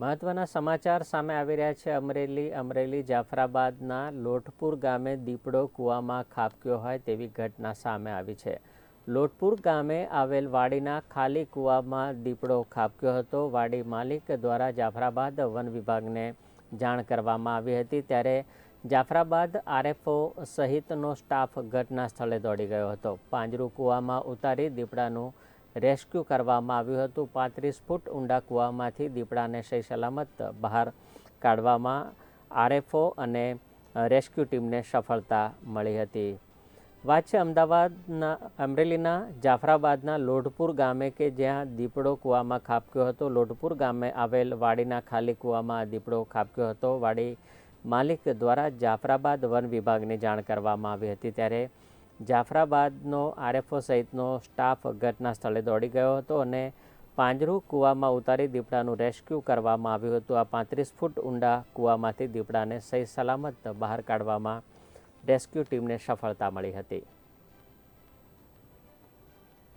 મહત્વના સમાચાર સામે આવી રહ્યા છે. અમરેલી અમરેલી, જાફરાબાદના લોટપુર ગામે દીપડો કૂવામાં ખાબક્યો હોય તેવી ઘટના સામે આવી છે. લોટપુર ગામે આવેલ વાડીના ખાલી કૂવામાં દીપડો ખાબક્યો હતો. વાડી માલિક દ્વારા જાફરાબાદ વન વિભાગને જાણ કરવામાં આવી હતી ત્યારે જાફરાબાદ આરએફઓ સહિતનો સ્ટાફ ઘટના સ્થળે દોડી ગયો હતો. પાંજરું કૂવામાં ઉતારી દીપડાનું રેસ્ક્યુ કરવામાં આવ્યું હતું. પાંત્રીસ ફૂટ ઊંડા કૂવામાંથી દીપડાને સહી સલામત બહાર કાઢવામાં આરએફઓ અને રેસ્ક્યુ ટીમને સફળતા મળી હતી. વાત છે અમદાવાદના, અમરેલીના જાફરાબાદના લોઢપુર ગામે કે જ્યાં દીપડો કૂવામાં ખાબક્યો હતો. લોઢપુર ગામે આવેલ વાડીના ખાલી કૂવામાં દીપડો ખાબક્યો હતો. વાડી માલિક દ્વારા જાફરાબાદ વન વિભાગને જાણ કરવામાં આવી હતી. ત્યારે જાફરાબાદનો આરએફઓ સહિતનો સ્ટાફ ઘટના સ્થળે દોડી ગયો હતો અને પાંજરું કૂવામાં ઉતારી દીપડાનું રેસ્ક્યુ કરવામાં આવ્યું હતું. આ પાંત્રીસ ફૂટ ઊંડા કૂવામાંથી દીપડાને સહી સલામત બહાર કાઢવામાં રેસ્ક્યુ ટીમને સફળતા મળી હતી.